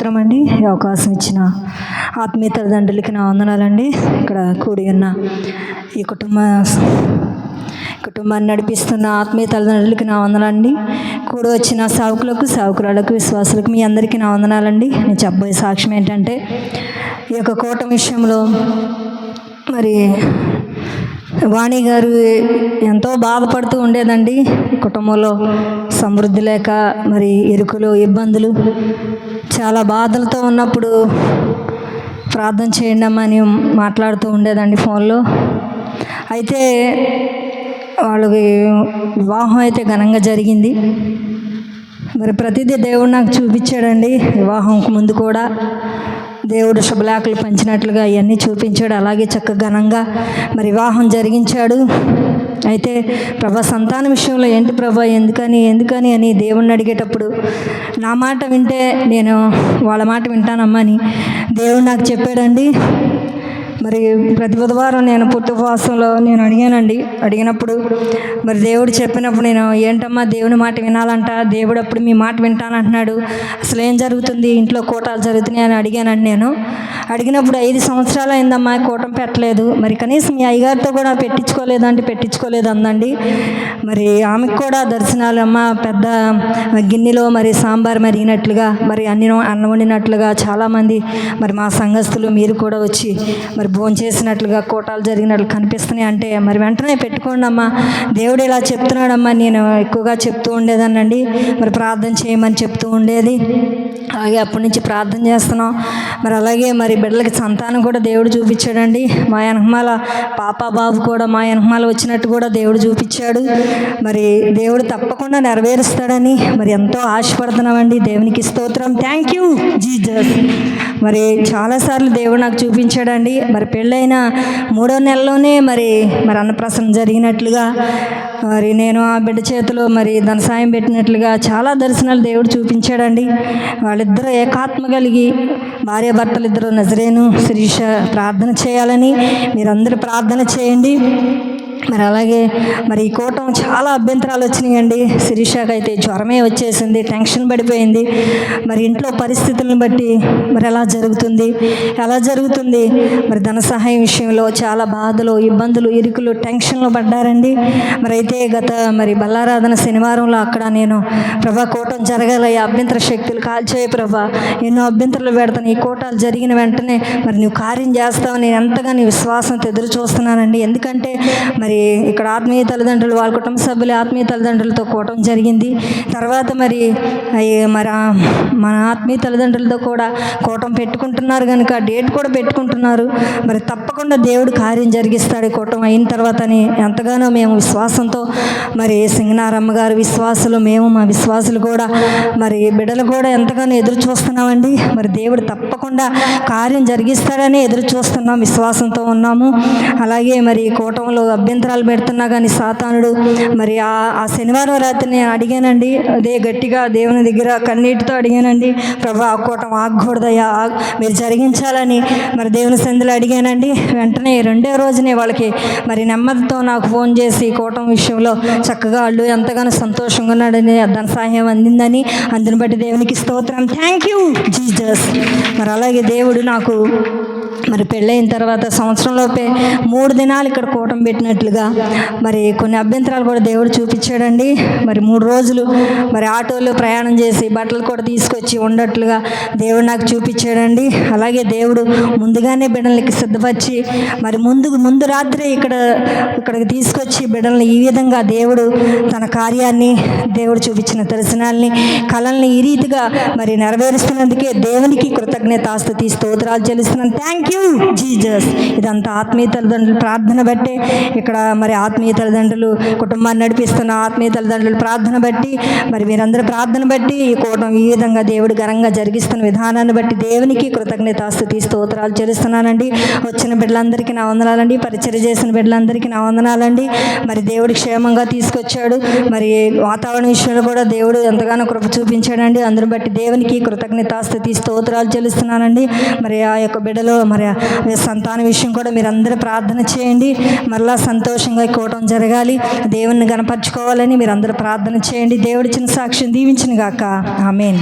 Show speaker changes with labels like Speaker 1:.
Speaker 1: స్తోత్రం అండి ఈ అవకాశం ఇచ్చిన ఆత్మీయ తల్లిదండ్రులకి నా వందనాలండి. ఇక్కడ కూడి ఉన్న ఈ కుటుంబ కుటుంబాన్ని నడిపిస్తున్న ఆత్మీయ తల్లిదండ్రులకి నా వందనాలండి. కూడి వచ్చిన సావుకులకు సావుకురాలకు విశ్వాసులకు మీ అందరికీ నా వందనాలండి. నేను చెప్పబోయే సాక్ష్యం ఏంటంటే ఈ యొక్క కూటం విషయంలో మరి వాణి గారు ఎంతో బాధపడుతూ ఉండేదండి కుటుంబంలో. సమృద్ధి లేక మరి ఇరుకులు ఇబ్బందులు చాలా బాధలతో ఉన్నప్పుడు ప్రార్థన చేయండి అని మాట్లాడుతూ ఉండేదండి ఫోన్లో. అయితే వాళ్ళకి వివాహం అయితే ఘనంగా జరిగింది. మరి ప్రతిదీ దేవుడు నాకు చూపించాడండి. వివాహంకు ముందు కూడా దేవుడు శుభలాకులు పంచినట్లుగా ఇవన్నీ చూపించాడు. అలాగే చక్క ఘనంగా మరి వివాహం జరిగించాడు. అయితే ప్రభా సంతాన విషయంలో ఏంటి ప్రభా ఎందుకని ఎందుకని అని దేవుణ్ణి అడిగేటప్పుడు నా మాట వింటే నేను వాళ్ళ మాట వింటానమ్మా అని దేవుడు నాకు చెప్పాడండి. మరి ప్రతి బుధవారం నేను పుట్టుపవాసంలో నేను అడిగానండి. అడిగినప్పుడు మరి దేవుడు చెప్పినప్పుడు నేను ఏంటమ్మా దేవుని మాట వినాలంట? దేవుడు అప్పుడు మీ మాట వింటానంటున్నాడు. అసలు ఏం జరుగుతుంది? ఇంట్లో కూటాలు జరుగుతున్నాయి అని అడిగానండి నేను. అడిగినప్పుడు ఐదు సంవత్సరాలు అయిందమ్మా కూటం పెట్టలేదు. మరి కనీసం మీ అయ్యగారితో కూడా పెట్టించుకోలేదంటే పెట్టించుకోలేదు అందండి. మరి ఆమెకు కూడా దర్శనాలు అమ్మ పెద్ద గిన్నెలో మరి సాంబార్ మరిగినట్లుగా మరి అన్ని అన్నం వండినట్లుగా చాలామంది మరి మా సంఘస్థులు మీరు కూడా వచ్చి మరి భోజనం చేసినట్లుగా కోటాలు జరిగినట్లు కనిపిస్తున్నాయి. అంటే మరి వెంటనే పెట్టుకోండి అమ్మా. దేవుడు ఇలా చెప్తున్నాడమ్మా. నేను ఎక్కువగా చెప్తూ ఉండేదానండి మరి ప్రార్థన చేయమని చెప్తూ ఉండేది. అలాగే అప్పటి నుంచి ప్రార్థన చేస్తున్నాం. మరి అలాగే మరి బిడ్డలకి సంతానం కూడా దేవుడు చూపించాడండి. మా వెనకమాల పాప బాబు కూడా మా వెనకమాల వచ్చినట్టు కూడా దేవుడు చూపించాడు. మరి దేవుడు తప్పకుండా నెరవేరుస్తాడని మరి ఎంతో ఆశపడుతున్నామండి. దేవునికి స్తోత్రం. థ్యాంక్ యూ జీజస్ మరి చాలాసార్లు దేవుడు నాకు చూపించాడండి. మరి పెళ్ళైన మూడో నెలలోనే మరి మరి అన్నప్రసన్న జరిగినట్లుగా మరి నేను ఆ బిడ్డ చేతిలో మరి ధన సాయం పెట్టినట్లుగా చాలా దర్శనాలు దేవుడు చూపించాడండి. వాళ్ళిద్దరూ ఏకాత్మ కలిగి భార్య భర్తలు ఇద్దరు నజరేను శిరీష ప్రార్థన చేయాలని మీరందరూ ప్రార్థన చేయండి. మరి అలాగే మరి ఈ కూటం చాలా అభ్యంతరాలు వచ్చినాయండి. శిరీషాకి అయితే జ్వరమే వచ్చేసింది టెన్షన్ పడిపోయింది. మరి ఇంట్లో పరిస్థితులను బట్టి మరి ఎలా జరుగుతుంది? ఎలా జరుగుతుంది? మరి ధన సహాయం విషయంలో చాలా బాధలు ఇబ్బందులు ఇరుకులు టెన్షన్లు పడ్డారండి. మరి అయితే గత మరి బల్లారాధన శనివారంలో అక్కడ నేను ప్రభా కూటం జరగాల ఈ అభ్యంతర శక్తులు కాల్చేయ ప్రభా. ఎన్నో అభ్యంతరాలు పెడతాను. ఈ కోటాలు జరిగిన వెంటనే మరి నువ్వు కార్యం చేస్తావు నేను ఎంతగా నీ విశ్వాసంతో ఎదురు చూస్తున్నానండి ఎందుకంటే మరి మరి ఇక్కడ ఆత్మీయ తల్లిదండ్రులు వాళ్ళ కుటుంబ సభ్యులు ఆత్మీయ తల్లిదండ్రులతో కూటం జరిగింది. తర్వాత మరి అయ్యి మరి మన ఆత్మీయ తల్లిదండ్రులతో కూడా కూటం పెట్టుకుంటున్నారు కనుక డేట్ కూడా పెట్టుకుంటున్నారు. మరి తప్పకుండా దేవుడు కార్యం జరిగిస్తాడు కూటం అయిన తర్వాతని ఎంతగానో మేము విశ్వాసంతో మరి సింగనారమ్మ గారు విశ్వాసులు మేము మా విశ్వాసులు కూడా మరి బిడ్డలు కూడా ఎంతగానో ఎదురు చూస్తున్నామండి. మరి దేవుడు తప్పకుండా కార్యం జరిగిస్తాడని ఎదురు చూస్తున్నాం విశ్వాసంతో ఉన్నాము. అలాగే మరి కూటంలో అభ్యంతరం అభ్యంతరాలు పెడుతున్నా కానీ సాతానుడు. మరి ఆ ఆ శనివారం రాత్రి నేను అడిగానండి. అదే గట్టిగా దేవుని దగ్గర కన్నీటితో అడిగానండి. ప్రభా ఆ కూటం ఆగకూడదయ్యా మీరు జరిగించాలని మరి దేవుని సందులో అడిగానండి. వెంటనే రెండో రోజునే వాళ్ళకి మరి నెమ్మదితో నాకు ఫోన్ చేసి కూటం విషయంలో చక్కగా వాళ్ళు ఎంతగానో సంతోషంగా ఉన్నాడని ధన సహాయం అందిందని అందుని బట్టి దేవునికి స్తోత్రం. థ్యాంక్ యూ జీజస్ మరి అలాగే దేవుడు నాకు మరి పెళ్ళైన తర్వాత సంవత్సరంలోపే మూడు దినాలు ఇక్కడ కూటం పెట్టినట్లుగా మరి కొన్ని అభ్యంతరాలు కూడా దేవుడు చూపించాడండి. మరి మూడు రోజులు మరి ఆటోలో ప్రయాణం చేసి బట్టలు కూడా తీసుకొచ్చి ఉండట్లుగా దేవుడు నాకు చూపించాడండి. అలాగే దేవుడు ముందుగానే బిడ్డలకి సిద్ధపరిచి మరి ముందు ముందు రాత్రి ఇక్కడ ఇక్కడికి తీసుకొచ్చి బిడ్డల్ని ఈ విధంగా దేవుడు తన కార్యాన్ని దేవుడు చూపించిన దర్శనాల్ని కళల్ని ఈ రీతిగా మరి నెరవేరుస్తున్నందుకే దేవునికి కృతజ్ఞతాస్తుతి స్తోత్రాలు చెల్లిస్తున్నాను. థ్యాంక్ యూ జీజస్ ఇదంతా ఆత్మీయ తల్లిదండ్రులు ప్రార్థన బట్టే ఇక్కడ మరి ఆత్మీయ తల్లిదండ్రులు కుటుంబాన్ని నడిపిస్తున్న ఆత్మీయ తల్లిదండ్రులు ప్రార్థన బట్టి మరి మీరందరూ ప్రార్థన బట్టి ఈ కూటం ఈ విధంగా దేవుడు ఘనంగా జరిగిస్తున్న విధానాన్ని బట్టి దేవునికి కృతజ్ఞతాస్తుతి స్తోత్రాలు చెల్లిస్తున్నానండి. వచ్చిన బిడ్డలందరికీ నా వందనాలండి. పరిచయం చేసిన బిడ్డలందరికీ నా వందనాలండి. మరి దేవుడు క్షేమంగా తీసుకొచ్చాడు. మరి వాతావరణ విషయంలో కూడా దేవుడు ఎంతగానో కృప చూపించాడండి. అందరూ బట్టి దేవునికి కృతజ్ఞతాస్తుతి స్తోత్రాలు చెల్లిస్తున్నానండి. మరి ఆ యొక్క బిడ్డలో మరి మీ సంతాన విషయం కూడా మీరు అందరూ ప్రార్థన చేయండి. మరలా సంతోషంగా ఈ కూటం జరగాలి. దేవుణ్ణి గనపరచుకోవాలని మీరు అందరూ ప్రార్థన చేయండి. దేవుడి చిన్న సాక్ష్యం దీవించిన గాక ఆమెన్.